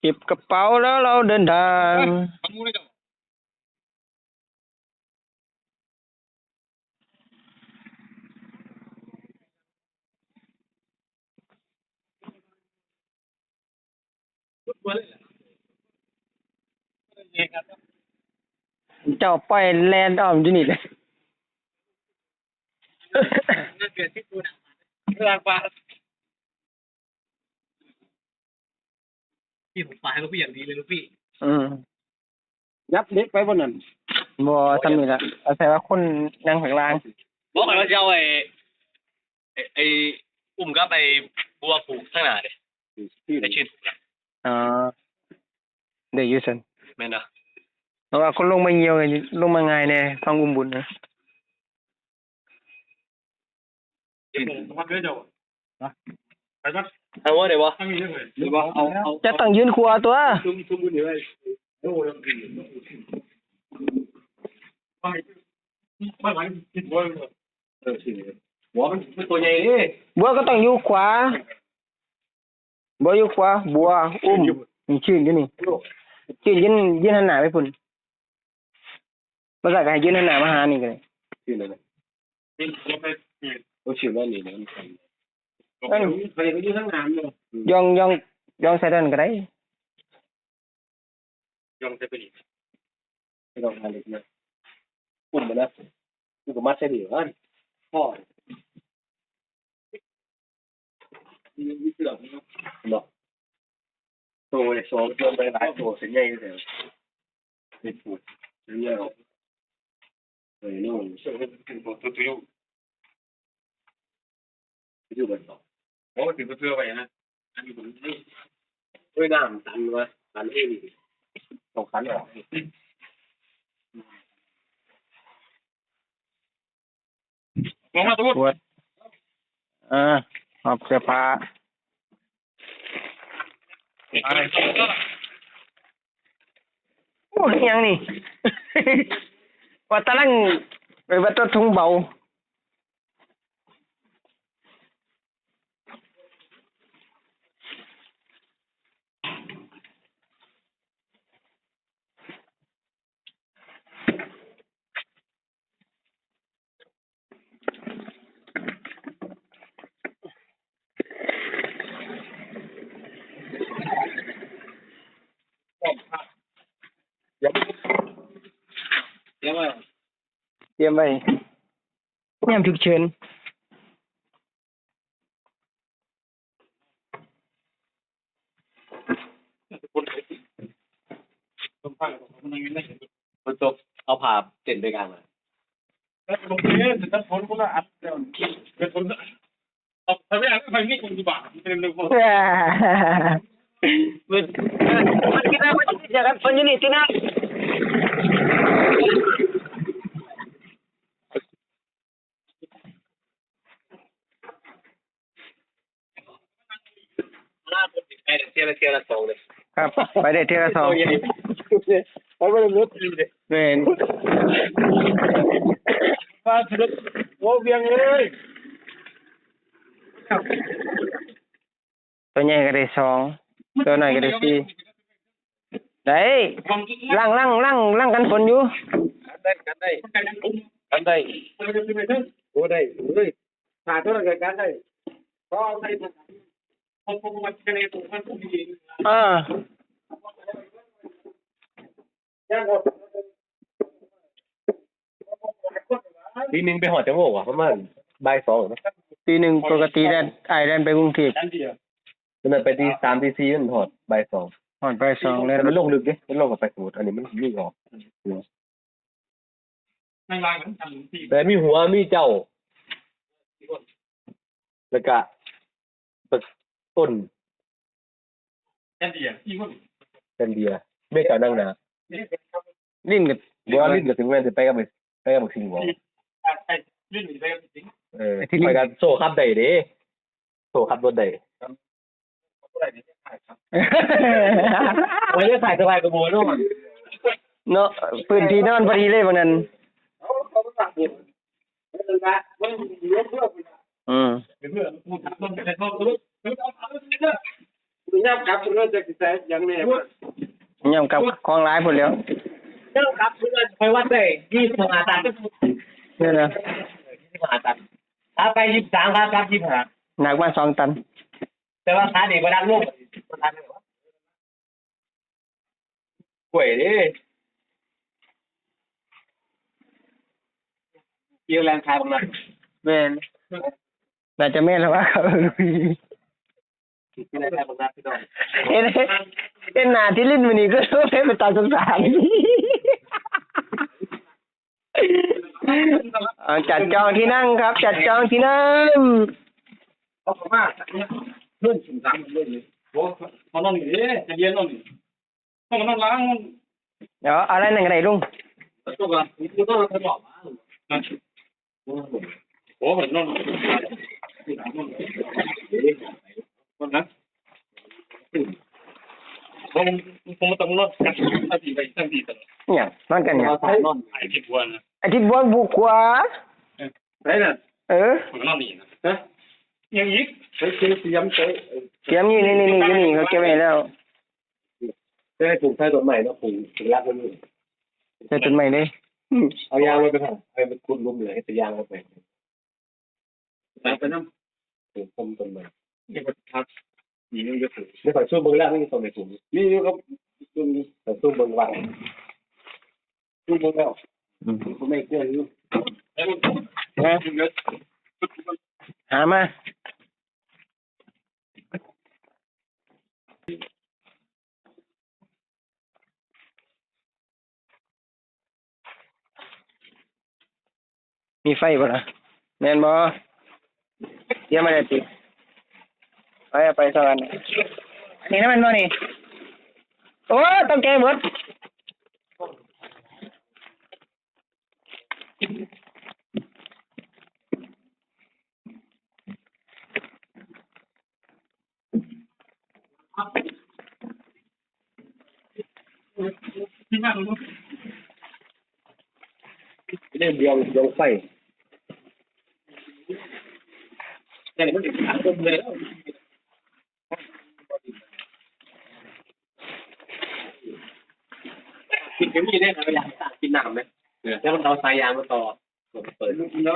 เก็บกระเป๋าแล้วเราเดินทางมันมูได้จังเจ้าปล่อยแลนด์ออมอยู่นี่เลย นั่นเกิดที่กูนะเรื่องปลาพี่ผมปลาให้ลูกพี่อย่างดีเลยลูกพี่ อืมยับเล็กไปบนนั้นบ่ทำนี่ละอาศัยว่าคนนั่งข้างล่างบอกก่อนว่าจะเอาไอ้ไอ้ไอ้อุ้มก็ไปบัวผูกข้างหน้าเด้ที่ได้ชื่อถูกนะอ๋อเดี๋ยวอยู่ซั่นแม่นนะเพราะว่าคนลงมาเหี่ยวไงลงมาง่ายแน่ฟังอุ้มบุญนะ มัน เยอะจังไปก่อนเอาว่าเดี๋ยววะถ้ามีเรื่องเลยหรือว่าเอาเอาจะต้องยืนครัวตัวซุ่มซุ่มบุญอยู่ไว้โอ้ยไม่ไม่ไหวคิดว่าเออสิหัวมันมันตัวใหญ่ดิบัวก็ต้องอยู่ขวาบัวอยู่ขวาบัวอุ้มมีชื่นอยู่นี่ชื่นยืนยืนหันหน้าไปพุ่นภาษาก็ให้ยืนหันหน้ามาหานี่ก็ได้ชื่ออะไรนะโอ้ชื่อว่านี่นะนั่นใครก็อยู่ทั้งงานเลยยองยองยองใส่ดันก็ได้ยองจะไปดิไม่ต้องงานเล็กนะปุ่มมันนะกูก็มัดใส่ดิว่าพ่อนี่เสือกเนาะตัวเด็กสองตัวไปหลายตัวเสียใหญ่เลยนี่ปูดเสียใหญ่เฮ้ยนู่นเสือกเป็นตัวตัวอยู่ อยู่บนต่อโอ้ถึงตัวไปนะอันนี้ผมนี่ด้วยน้ำตันวะตันเองตกตันออกมองมาตัวปวดอ่าหอบเสื้อผ้าโอ้ยยังนี่ ว่าตะลังไปว่าตัวทุงเบา เดี๋ยวว่า เตรียมไว้ยามฉุกเฉินต้องพังมันยังไม่เห็นมันจบเอาผ่าเต็นไปกลางมาแล้วลงเรียนแต่ถ้าพ้นก็ละอัดเดี๋ยวเป็นคนเอาไปไม่อ่านไปนี่คนดีบาทเป็นเรื่องมันมันกินอะไรมันกินอย่างนั้นคนอยู่นี่ที่นั่น หน้า คนติดไปเทียละเทียละสองเลยครับไปได้เทละสองไปไม่ได้รถดีเลยเป็นฟ้าสลุดโอ้เบียงเลยตัวใหญ่ก็ได้สองตัวน้อยก็ได้สี่ได้ล่างล่างล่างล่างกันฝนอยู่ได้กันได้กันได้โอ้ได้เฮ้ยหาตัวนั้นกันได้พอใส่ผมผมมันกันเลยผมมันดีอ่ายังหมดทีนึงไปหอดจังโง่อะประมาณบ่ายสองนะปีหนึ่งปกติแดนไอายแดนไปกรุงเทพกันเดียวมันไปตีสามตีสี่มันหอดบ่ายสองหอนไปสองแล้วมันลงลึกดิมันลงกับไปสมุดอันนี้มันมีออกในรางนั้นทำสี่แต่มีหัวมีเจ้าแล้วก็ ต้นกันเดียวที่คนเป็นเดียไม่เจ้านั่งนานี่เป็นครับลิ้นกับบัวลิ้นก็ถึงแม้จะไปกับไปไปกับบักสิงห์บอกไปลื่นไปจริงเออไปกันโซ่ขับได้เด้โซ่ขับรถได้เท่าไหร่เนี่ยขายครับไว้จะถ่ายสบายกระโมยนู่นเนาะพื้นที่นอนพอดีเลยบางนั้นเขาเขาสั่งเนี่ยละมันเลือกเพื่ออืม ย่ำกลับคุณเลือกจะกินแต่ยังไงวะย่ำกับคลองร้ายพุ่นแล้วเด้อครับเพื่อนไปวัดได้ยี่สิบห้าตันเนี่ยนะยี่สิบห้าตันถ้าไปยี่สิบสามครับครับยี่สิบห้าหนักมาสองตัน แต่ว่าขาเด็กมาดันลูกมาดันเลยวะป่วยดิเกี่ยวแรงคายบางนั้นแม่นน่าจะแม่นแล้วว่าเขา เกี่ยวแรงคายบางนั้นพี่น้องเห็นเห็นหน้าที่ลิ้นมันนี่ก็รู้เลยเป็นตาสงสารเอาจัดจองที่นั่งครับ จัดจองที่นั่งเขาบอกว่าเรื่องสุ่มสามเรื่องนี้โอ้มันนอนอยู่ดิจะเย็นนอนอยู่ต้องมันนอนล้างมันเดี๋ยวเอาอะไรหนึ่งอะไรลุงตัวกันกูต้องทำหมอกมาโอ้มันนอนมันนะ ผมผมต้องนอนกันตั้งทีไปตั้งทีตลอดเนี่ยนอนกันเนี่ยเรานอนไอ้ที่วันนะอาทิตย์บวนบุกขวาไรน่ะเออผมนอนนี่นะยังอีกไปเชียร์เสียมเตะเตรียมอยู่นี่นี่นี่อยู่นี่เขาเก็บไว้แล้วได้ปลูกไทยต้นใหม่นะปลูกถึงรักมันอยู่ใส่ต้นไม้เลยอืมเอายางมาไปทำเอาไปคุดลุมเลยให้ตียางมาไปไปไปน้ำปลูกต้นต้นใหม่เก็บพั กนี่มันจะถูกไม่ขอช่วยเบิ้งแรกไม่มีต้นไหนปลูกนี่นี่ก็ต้นนี้แต่ช่วยเบิ้งวางช่วยเบิ้งแล้วอืมผมไม่เกินอยู่แล้วนะหามามีไฟบ่ล่ะแม่นบ่เตรียมมาได้ติ ไปอาไปสวรรค์นี่นะแมันบ่นี่โอ้ต้องแก้หมดที่นั่งเล่นเดียวเดียวไฟแต่มันติดขัดลมเลย แล้วกินกันนี่ได้นะเวลากินน้ำไหมแล้วมันเอาสายยางมาต่อเปิดแล้ว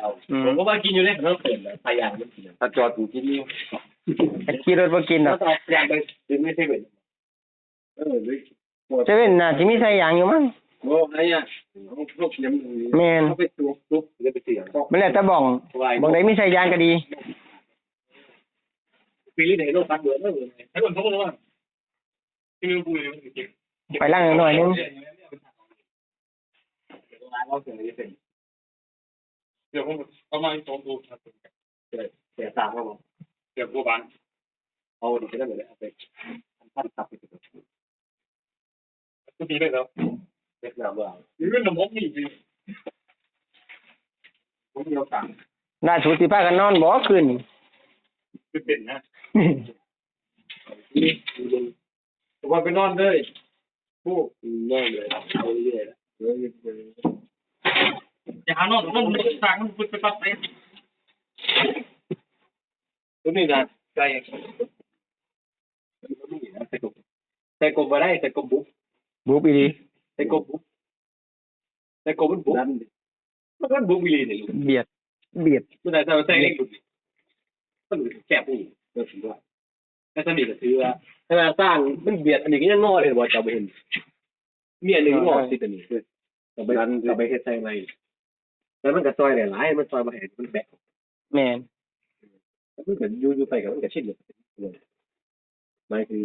เอาอืมผมก็ว่ากินอยู่เนี่ยมันเปิดสายยางมันกินถ้าจอดอยู่ที่นี่แต่ขี่รถบ่กินดแล้อวกต่อยางไปถึงไม่ใช่เป็นเออด้วยเซเว่นน่ะสิมีใส่ยางอยู่มั้งโอ้ไอ้เนี่ยพวกน้ำแม่นเขาไปตัวลุกจะไปเสียก็มันแล้วแต่บ้องไว้บ้องใดมีใส่ยางก็ดีปีนี้ไหนโลกตัดเบื่อแล้วเลยให้คนเขาบอกว่าที่มีปุยมันเก็บ ไปล่างหน่อยนึงเดี๋ยวผมประมาณสองตัวเสียสามครับผมเดี๋ยวกูบานเอาดีก็ได้เลยเอาไปพันตับไปตัวทุกทีเลยแล้วเล็กหน้ำว่านี่เป็นน้ำมันนี่คือผมเดียวกันน่าสุดสิพากันนอนบ่คืนนี่คือเป็นนะนี่ตัวไปนอนเลย ผู้นอนเลยเอาเรื่อยๆเรื่อยๆอย่าหานอนนอนมันต่างมันเป็นปัดไปตัวนี้นะใจใส่กบมาได้ใส่กบบุ๊บบูบอีดีใส่กบบุ๊บใส่กบมันบุ๊บมันก็บุ๊บวิลีเนี่ยลูกเบียดเบียดมันได้ใส่ใส่เล็กลูกมันแคบนี่เออถือว่าถ้าสนิทก็ถือว่าถ้าสร้างมันเบียดอันนี้ก็ยังงอเลยว่าจะไปเห็นมีอันหนึ่งงอสิตัวนี้คือจะไปจะไปเฮ็ดใส่ไหมแล้วมันก็ซอยหลายๆมันซอยมาเห็นมันแบกแม่นมันก็อยู่อยู่ไปกับมันก็ชินเลยไม่คือ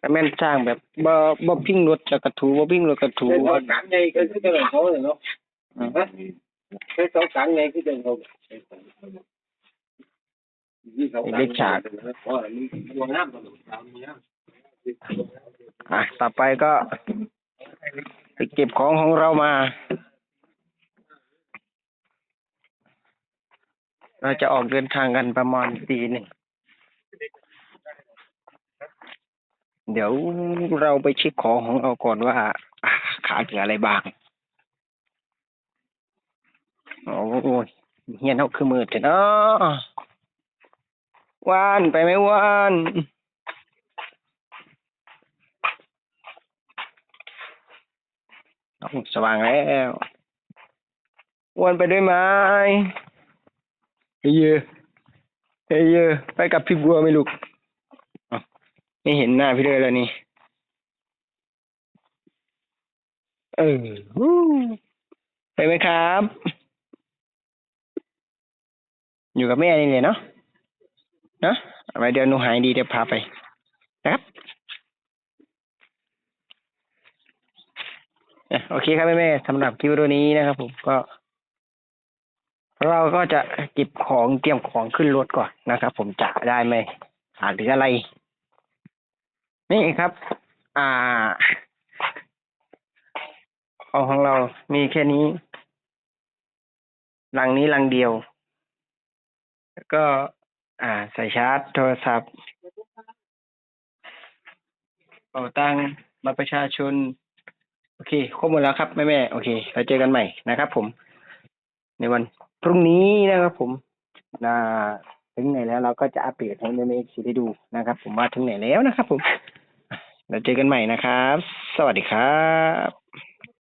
แต่แม่นสร้างแบบบ่บ่พิงรถแล้วก็ถูบ่พิงรถก็ถูใช้เสากังไงก็คือจะเขาเนาะใช้เสากังไงคือจะเขาที่ เขาเพราะมันมันงามตลอดตามนี้อะต่อไปก็ไปเก็บของของเรามา เราจะออกเดินทางกันประมาณตีหนึ่ง เดี๋ยวเราไปเช็คของของเราก่อนว่าขาดเหลืออะไรบ้าง โอ้ยเฮียนเขาคือมืดเถอะเนาะ วานไปไหมวานเอาสว่างแล้ววานไปด้วยไหมเฮ้ยเยอะเฮ้ยเยอะไปกับพี่บัวไหม่ลูกเอ้าไม่เห็นหน้าพี่เลยแล้วนี่ เออฮู้ไปไหมครับ อยู่กับแม่นี่เลยเนาะเนาะไว้เดี๋ยวหนูหายดีเดี๋ยวพาไปนะครับอะโอเคครับแม่แม่ๆสำหรับคลิปวิดีโอนี้นะครับ ผมก็ เราก็จะเก็บของเตรียมของขึ้นรถก่อนนะครับ ผมจะได้ไหมขาดหรืออะไร นี่ครับ อ่าของของเรามีแค่นี้ลังนี้ลังเดียว แล้วก็ อ่า ใส่ชาร์จโทรศัพท์เป๋าตังบัตรประชาชน โอเคครบหมดแล้วครับแม่แม่โอเคเราเจอกันใหม่นะครับ ผม ในวันพรุ่งนี้นะครับผมอ่าถึงไหนแล้วเราก็จะอัปเดตให้แม่แม่ๆได้ดูนะครับ ผมว่าถึงไหนแล้วนะครับ ผมเราเจอกันใหม่นะครับ สวัสดีครับ